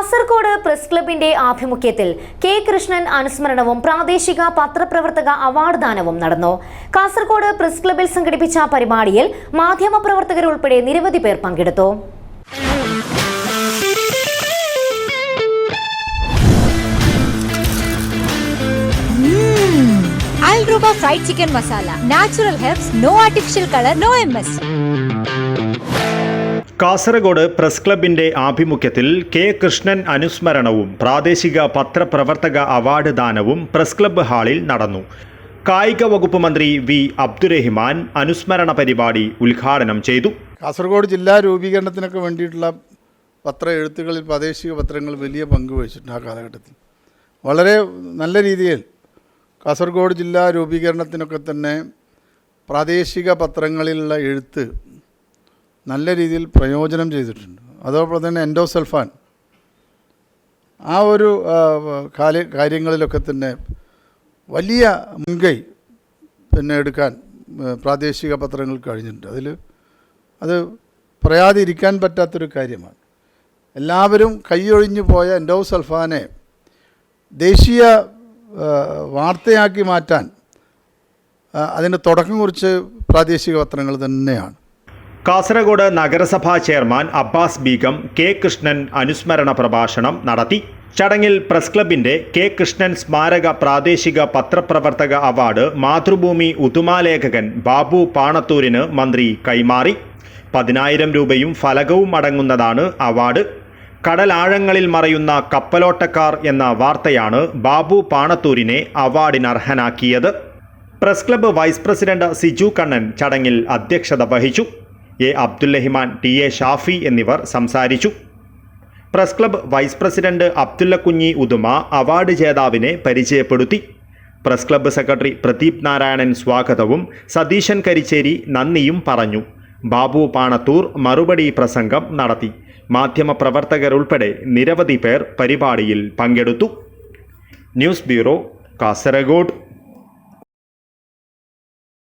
Kasaragod press ക്ലബിന്റെ ആഭിമുഖ്യത്തിൽ K Krishnan അനുസ്മരണവും പ്രാദേശിക പത്രപ്രവർത്തക അവാർഡ് ദാനവും നടന്നു. കാസർകോട് പ്രസ് ക്ലബിൽ സംഘടിപ്പിച്ച പരിപാടിയിൽ മാധ്യമപ്രവർത്തകരുൾപ്പെടെ നിരവധി പേർ പങ്കെടുത്തു. Fried chicken masala natural Natural herbs, no artificial color, no MS. Kasaragod press ക്ലബിന്റെ ആഭിമുഖ്യത്തിൽ കെ കൃഷ്ണൻ അനുസ്മരണവും പ്രാദേശിക പത്രപ്രവർത്തക അവാർഡ് ദാനവും പ്രസ് ക്ലബ്ബ് ഹാളിൽ നടന്നു. കായിക വകുപ്പ് മന്ത്രി വി അബ്ദുറഹിമാൻ അനുസ്മരണ പരിപാടി ഉദ്ഘാടനം ചെയ്തു. കാസർഗോഡ് ജില്ലാ രൂപീകരണത്തിനൊക്കെ വേണ്ടിയിട്ടുള്ള പത്ര എഴുത്തുകളിൽ പ്രാദേശിക പത്രങ്ങൾ വലിയ പങ്ക് വഹിച്ചിട്ടുണ്ട് ആ കാലഘട്ടത്തിൽ. വളരെ നല്ല രീതിയിൽ കാസർഗോഡ് ജില്ലാ രൂപീകരണത്തിനൊക്കെ തന്നെ പ്രാദേശിക പത്രങ്ങളിലുള്ള എഴുത്ത് നല്ല രീതിയിൽ പ്രയോജനം ചെയ്തിട്ടുണ്ട്. അതോടൊപ്പം തന്നെ എൻഡോസൾഫാൻ ആ ഒരു കാര്യ കാര്യങ്ങളിലൊക്കെ തന്നെ വലിയ മുൻകൈ പിന്നെ എടുക്കാൻ പ്രാദേശിക പത്രങ്ങൾ കഴിഞ്ഞിട്ടുണ്ട്. അതിൽ അത് പറയാതിരിക്കാൻ പറ്റാത്തൊരു കാര്യമാണ്. എല്ലാവരും കൈയൊഴിഞ്ഞു പോയ എൻഡോസൾഫാനെ ദേശീയ വാർത്തയാക്കി മാറ്റാൻ അതിന്റെ തുടക്കം കുറിച്ച് പ്രാദേശിക പത്രങ്ങൾ തന്നെയാണ്. കാസർഗോഡ് നഗരസഭാ ചെയർമാൻ അബ്ബാസ് ബീഗം കെ കൃഷ്ണൻ അനുസ്മരണ പ്രഭാഷണം നടത്തി. ചടങ്ങിൽ പ്രസ് ക്ലബിന്റെ കെ കൃഷ്ണൻ സ്മാരക പ്രാദേശിക പത്രപ്രവർത്തക അവാർഡ് മാതൃഭൂമി ഉതുമാലേഖകൻ ബാബു പാണത്തൂരിന് മന്ത്രി കൈമാറി. പതിനായിരം രൂപയും ഫലകവും അടങ്ങുന്നതാണ് അവാർഡ്. കടലാഴങ്ങളിൽ മറയുന്ന കപ്പലോട്ടക്കാർ എന്ന വാർത്തയാണ് ബാബു പാണത്തൂരിനെ അവാർഡിനർഹനാക്കിയത്. Press club vice president Siju Kannan ചടങ്ങിൽ അധ്യക്ഷത വഹിച്ചു. A Abdul Rahiman T A Shafi എന്നിവർ സംസാരിച്ചു. Press club vice president Abdulla Kunhi Uduma award ജേതാവിനെ പരിചയപ്പെടുത്തി. Press club secretary Pradeep Narayanan സ്വാഗതവും സതീശൻ കരിച്ചേരി നന്ദിയും പറഞ്ഞു. ബാബു പാണത്തൂർ മറുപടി പ്രസംഗം നടത്തി. മാധ്യമപ്രവർത്തകരുൾപ്പെടെ നിരവധി പേർ പരിപാടിയിൽ പങ്കെടുത്തു. News bureau Kasaragod.